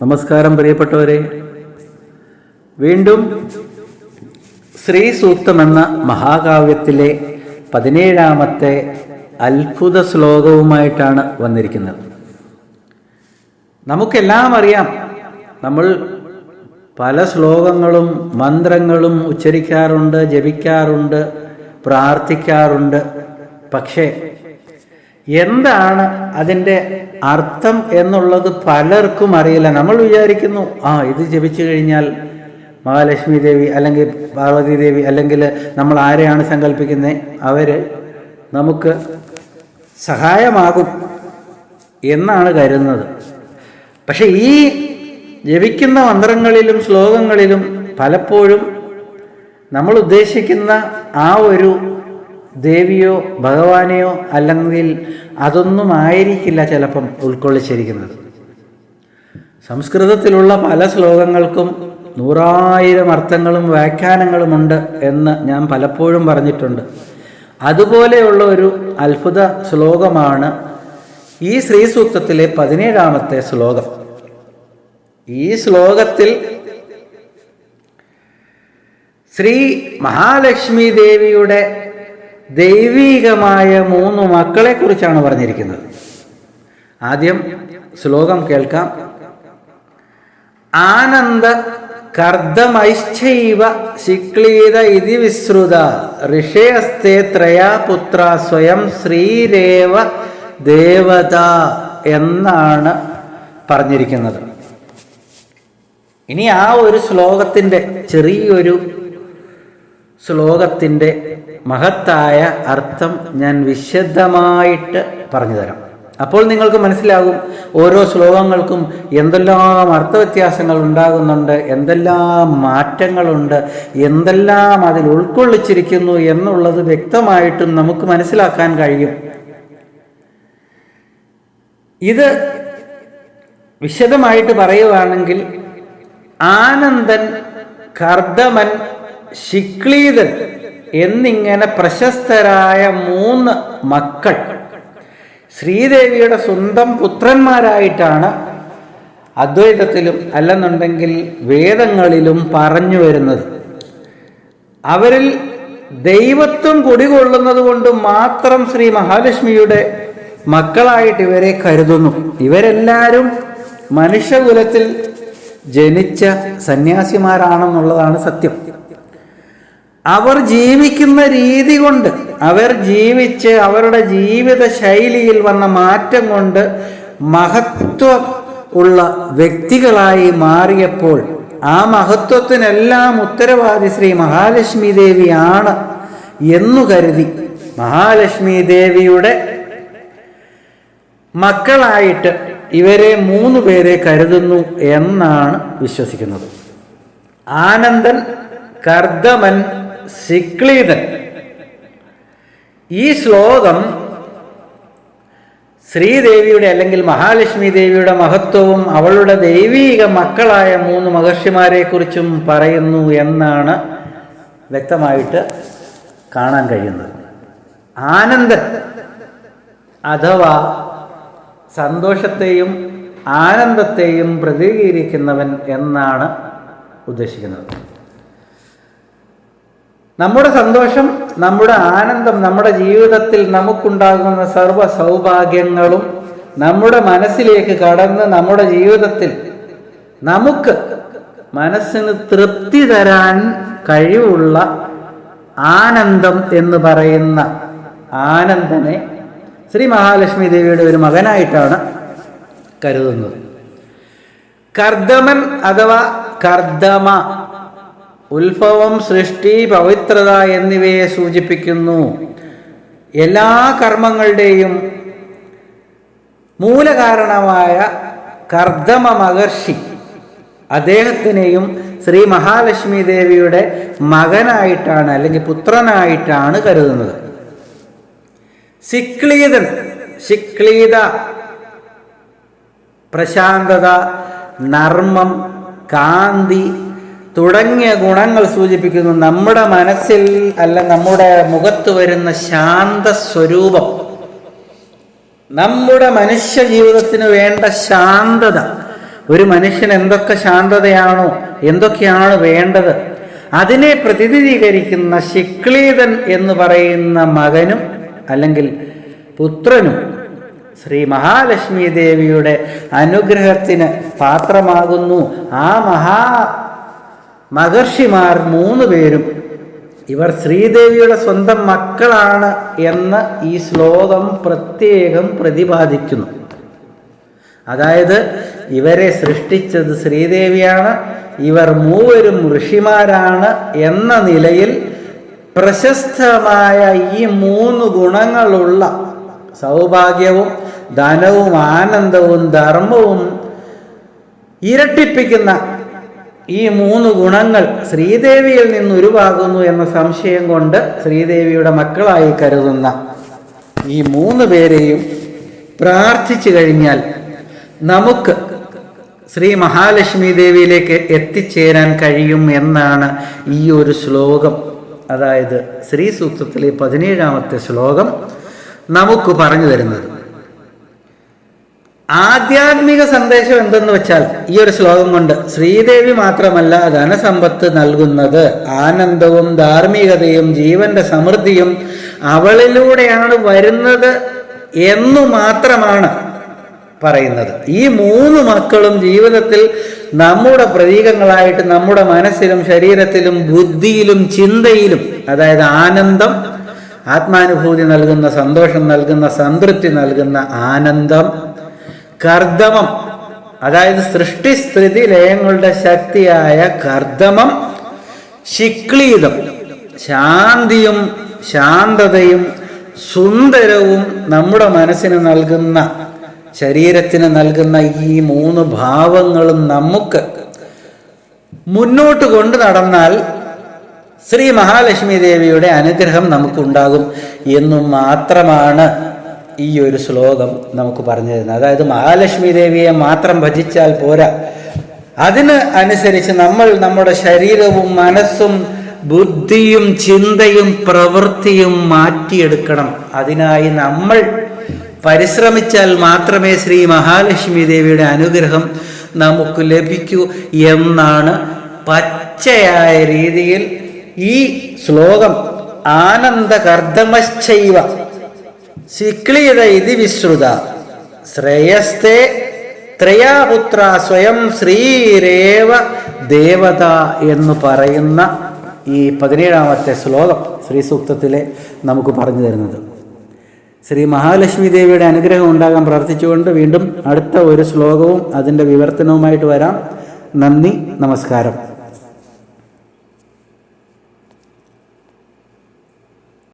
നമസ്കാരം പ്രിയപ്പെട്ടവരെ. വീണ്ടും ശ്രീ സൂക്തം എന്ന മഹാകാവ്യത്തിലെ പതിനേഴാമത്തെ അത്ഭുത ശ്ലോകവുമായിട്ടാണ് വന്നിരിക്കുന്നത്. നമുക്കെല്ലാം അറിയാം നമ്മൾ പല ശ്ലോകങ്ങളും മന്ത്രങ്ങളും ഉച്ചരിക്കാറുണ്ട് ജപിക്കാറുണ്ട് പ്രാർത്ഥിക്കാറുണ്ട്. പക്ഷേ എന്താണ് അതിന്റെ അർത്ഥം എന്നുള്ളത് പലർക്കും അറിയില്ല. നമ്മൾ വിചാരിക്കുന്നു ആ ഇത് ജപിച്ചു കഴിഞ്ഞാൽ മഹാലക്ഷ്മി ദേവി അല്ലെങ്കിൽ പാർവതി ദേവി അല്ലെങ്കിൽ നമ്മൾ ആരെയാണ് സങ്കല്പിക്കുന്നത് അവർ നമുക്ക് സഹായമാകും എന്നാണ് കരുതുന്നത്. പക്ഷേ ഈ ജപിക്കുന്ന മന്ത്രങ്ങളിലും ശ്ലോകങ്ങളിലും പലപ്പോഴും നമ്മൾ ഉദ്ദേശിക്കുന്ന ആ ഒരു ദേവിയോ ഭഗവാനെയോ അല്ലെങ്കിൽ അതൊന്നും ആയിരിക്കില്ല ചിലപ്പം ഉൾക്കൊള്ളിച്ചിരിക്കുന്നത്. സംസ്കൃതത്തിലുള്ള പല ശ്ലോകങ്ങൾക്കും നൂറായിരം അർത്ഥങ്ങളും വ്യാഖ്യാനങ്ങളുമുണ്ട് എന്ന് ഞാൻ പലപ്പോഴും പറഞ്ഞിട്ടുണ്ട്. അതുപോലെയുള്ള ഒരു അത്ഭുത ശ്ലോകമാണ് ഈ ശ്രീസൂക്തത്തിലെ പതിനേഴാമത്തെ ശ്ലോകം. ഈ ശ്ലോകത്തിൽ ശ്രീ മഹാലക്ഷ്മി ദേവിയുടെ ദൈവീകമായ മൂന്ന് മക്കളെ കുറിച്ചാണ് പറഞ്ഞിരിക്കുന്നത്. ആദ്യം ശ്ലോകം കേൾക്കാം. ആനന്ദ കർദ്ദമൈശ്ചൈവ ശിക്ലീത ഇതി വിശ്രുത ഋഷയസ്തേ ത്രയാ പുത്ര സ്വയം ശ്രീരേവ ദേവത എന്നാണ് പറഞ്ഞിരിക്കുന്നത്. ഇനി ആ ഒരു ശ്ലോകത്തിന്റെ ചെറിയൊരു ശ്ലോകത്തിന്റെ മഹത്തായ അർത്ഥം ഞാൻ വിശദമായിട്ട് പറഞ്ഞു തരാം അപ്പോൾ നിങ്ങൾക്ക് മനസ്സിലാകും ഓരോ ശ്ലോകങ്ങൾക്കും എന്തെല്ലാം അർത്ഥവ്യത്യാസങ്ങൾ ഉണ്ടാകുന്നുണ്ട് എന്തെല്ലാം മാറ്റങ്ങളുണ്ട് എന്തെല്ലാം അതിൽ ഉൾക്കൊള്ളിച്ചിരിക്കുന്നു എന്നുള്ളത് വ്യക്തമായിട്ടും നമുക്ക് മനസ്സിലാക്കാൻ കഴിയും. ഇത് വിശദമായിട്ട് പറയുവാണെങ്കിൽ ആനന്ദൻ കർദമൻ ശിക്ലീതൻ എന്നിങ്ങനെ പ്രശസ്തരായ മൂന്ന് മക്കൾ. ശ്രീദേവിയുടെ സ്വന്തം പുത്രന്മാരായിട്ടാണ് അദ്വൈതത്തിലും അല്ലെന്നുണ്ടെങ്കിൽ വേദങ്ങളിലും പറഞ്ഞു വരുന്നത്. അവരിൽ ദൈവത്വം കുടികൊള്ളുന്നത് കൊണ്ട് മാത്രം ശ്രീ മഹാലക്ഷ്മിയുടെ മക്കളായിട്ട് ഇവരെ കരുതുന്നു. ഇവരെല്ലാവരും മനുഷ്യകുലത്തിൽ ജനിച്ച സന്യാസിമാരാണെന്നുള്ളതാണ് സത്യം. അവർ ജീവിക്കുന്ന രീതി കൊണ്ട് അവർ ജീവിച്ച് അവരുടെ ജീവിത ശൈലിയിൽ വന്ന മാറ്റം കൊണ്ട് മഹത്വം ഉള്ള വ്യക്തികളായി മാറിയപ്പോൾ ആ മഹത്വത്തിനെല്ലാം ഉത്തരവാദി ശ്രീ മഹാലക്ഷ്മി ദേവിയാണ് എന്നു കരുതി. മഹാലക്ഷ്മി ദേവിയുടെ മക്കളായിട്ട് ഇവരെ മൂന്ന് പേരെ കരുതുന്നു എന്നാണ് വിശ്വസിക്കുന്നത്. ആനന്ദൻ കർദമൻ സിക്ലീതൻ. ഈ ശ്ലോകം ശ്രീദേവിയുടെ അല്ലെങ്കിൽ മഹാലക്ഷ്മി ദേവിയുടെ മഹത്വവും അവളുടെ ദൈവീക മക്കളായ മൂന്ന് മഹർഷിമാരെക്കുറിച്ചും പറയുന്നു എന്നാണ് വ്യക്തമായിട്ട് കാണാൻ കഴിയുന്നത്. ആനന്ദൻ അഥവാ സന്തോഷത്തെയും ആനന്ദത്തെയും പ്രതികരിക്കുന്നവൻ എന്നാണ് ഉദ്ദേശിക്കുന്നത്. നമ്മുടെ സന്തോഷം നമ്മുടെ ആനന്ദം നമ്മുടെ ജീവിതത്തിൽ നമുക്കുണ്ടാകുന്ന സർവ സൗഭാഗ്യങ്ങളും നമ്മുടെ മനസ്സിലേക്ക് കടന്ന് നമ്മുടെ ജീവിതത്തിൽ നമുക്ക് മനസ്സിന് തൃപ്തി തരാൻ കഴിവുള്ള ആനന്ദം എന്ന് പറയുന്ന ആനന്ദനെ ശ്രീ മഹാലക്ഷ്മി ദേവിയുടെ ഒരു മകനായിട്ടാണ് കരുതുന്നത്. കർദമൻ അഥവാ കർദമ ഉത്ഭവം സൃഷ്ടി പവിത്രത എന്നിവയെ സൂചിപ്പിക്കുന്നു. എല്ലാ കർമ്മങ്ങളുടെയും മൂലകാരണമായ കർദമ മഹർഷി അദ്ദേഹത്തിനെയും ശ്രീ മഹാലക്ഷ്മി ദേവിയുടെ മകനായിട്ടാണ് അല്ലെങ്കിൽ പുത്രനായിട്ടാണ് കരുതുന്നത്. സിക്ലീതൻ സിക്ലീത പ്രശാന്തത നർമ്മം കാന്തി തുടങ്ങിയ ഗുണങ്ങൾ സൂചിപ്പിക്കുന്നു. നമ്മുടെ മനസ്സിൽ അല്ല നമ്മുടെ മുഖത്ത് വരുന്ന ശാന്ത സ്വരൂപം നമ്മുടെ മനുഷ്യ ജീവിതത്തിന് വേണ്ട ശാന്തത. ഒരു മനുഷ്യൻ എന്തൊക്കെ ശാന്തതയാണോ എന്തൊക്കെയാണ് വേണ്ടത് അതിനെ പ്രതിനിധീകരിക്കുന്ന ശിക്ലീതൻ എന്ന് പറയുന്ന മകനും അല്ലെങ്കിൽ പുത്രനും ശ്രീ മഹാലക്ഷ്മി ദേവിയുടെ അനുഗ്രഹത്തിന് പാത്രമാകുന്നു. ആ മഹാ മഹർഷിമാർ മൂന്ന് പേരും ഇവർ ശ്രീദേവിയുടെ സ്വന്തം മക്കളാണ് എന്ന് ഈ ശ്ലോകം പ്രത്യേകം പ്രതിപാദിക്കുന്നു. അതായത് ഇവരെ സൃഷ്ടിച്ചത് ശ്രീദേവിയാണ് ഇവർ മൂവരും ഋഷിമാരാണ് എന്ന നിലയിൽ പ്രശസ്തമായ ഈ മൂന്ന് ഗുണങ്ങളുള്ള സൗഭാഗ്യവും ധനവും ആനന്ദവും ധർമ്മവും ഇരട്ടിപ്പിക്കുന്ന ഈ മൂന്ന് ഗുണങ്ങൾ ശ്രീദേവിയിൽ നിന്ന് ഉരുവാകുന്നു എന്ന സംശയം കൊണ്ട് ശ്രീദേവിയുടെ മക്കളായി കരുതുന്ന ഈ മൂന്ന് പേരെയും പ്രാർത്ഥിച്ചു കഴിഞ്ഞാൽ നമുക്ക് ശ്രീ മഹാലക്ഷ്മി ദേവിയിലേക്ക് എത്തിച്ചേരാൻ കഴിയും എന്നാണ് ഈ ഒരു ശ്ലോകം. അതായത് ശ്രീ സൂക്തത്തിലെ പതിനേഴാമത്തെ ശ്ലോകം നമുക്ക് പറഞ്ഞു തരുന്നത്. ആധ്യാത്മിക സന്ദേശം എന്തെന്ന് വെച്ചാൽ ഈ ഒരു ശ്ലോകം കൊണ്ട് ശ്രീദേവി മാത്രമല്ല ധനസമ്പത്ത് നൽകുന്നത്. ആനന്ദവും ധാർമ്മികതയും ജീവന്റെ സമൃദ്ധിയും അവളിലൂടെയാണ് വരുന്നത് എന്നു മാത്രമാണ് പറയുന്നത്. ഈ മൂന്ന് മക്കളും ജീവിതത്തിൽ നമ്മുടെ പ്രതീകങ്ങളായിട്ട് നമ്മുടെ മനസ്സിലും ശരീരത്തിലും ബുദ്ധിയിലും ചിന്തയിലും അതായത് ആനന്ദം ആത്മാനുഭൂതി നൽകുന്ന സന്തോഷം നൽകുന്ന സംതൃപ്തി നൽകുന്ന ആനന്ദം കർദമം. അതായത് സൃഷ്ടി സ്ഥിതി ലയങ്ങളുടെ ശക്തിയായ കർദമം ശിക്ലീതം ശാന്തിയും ശാന്തതയും സുന്ദരവും നമ്മുടെ മനസ്സിന് നൽകുന്ന ശരീരത്തിന് നൽകുന്ന ഈ മൂന്ന് ഭാവങ്ങളും നമുക്ക് മുന്നോട്ട് കൊണ്ടു നടന്നാൽ ശ്രീ മഹാലക്ഷ്മി ദേവിയുടെ അനുഗ്രഹം നമുക്കുണ്ടാകും എന്നു മാത്രമാണ് ഈ ഒരു ശ്ലോകം നമുക്ക് പറഞ്ഞു തരുന്നത്. അതായത് മഹാലക്ഷ്മി ദേവിയെ മാത്രം ഭജിച്ചാൽ പോരാ. അതിന് അനുസരിച്ച് നമ്മൾ നമ്മുടെ ശരീരവും മനസ്സും ബുദ്ധിയും ചിന്തയും പ്രവൃത്തിയും മാറ്റിയെടുക്കണം. അതിനായി നമ്മൾ പരിശ്രമിച്ചാൽ മാത്രമേ ശ്രീ മഹാലക്ഷ്മി ദേവിയുടെ അനുഗ്രഹം നമുക്ക് ലഭിക്കൂ എന്നാണ് പച്ചയായ രീതിയിൽ ഈ ശ്ലോകം ആനന്ദകർദ്ദമശ്ചൈവ ശിക്ലീത ഇതി വിശ്രുത ശ്രേയസ്തേ ത്രയാപുത്ര സ്വയം ശ്രീരേവ ദേവത എന്ന് പറയുന്ന ഈ പതിനേഴാമത്തെ ശ്ലോകം ശ്രീ സൂക്തത്തിലെ നമുക്ക് പറഞ്ഞു തരുന്നത്. ശ്രീ മഹാലക്ഷ്മി ദേവിയുടെ അനുഗ്രഹം ഉണ്ടാകാൻ പ്രാർത്ഥിച്ചുകൊണ്ട് വീണ്ടും അടുത്ത ഒരു ശ്ലോകവും അതിന്റെ വിവർത്തനവുമായിട്ട് വരാം. നന്ദി നമസ്കാരം.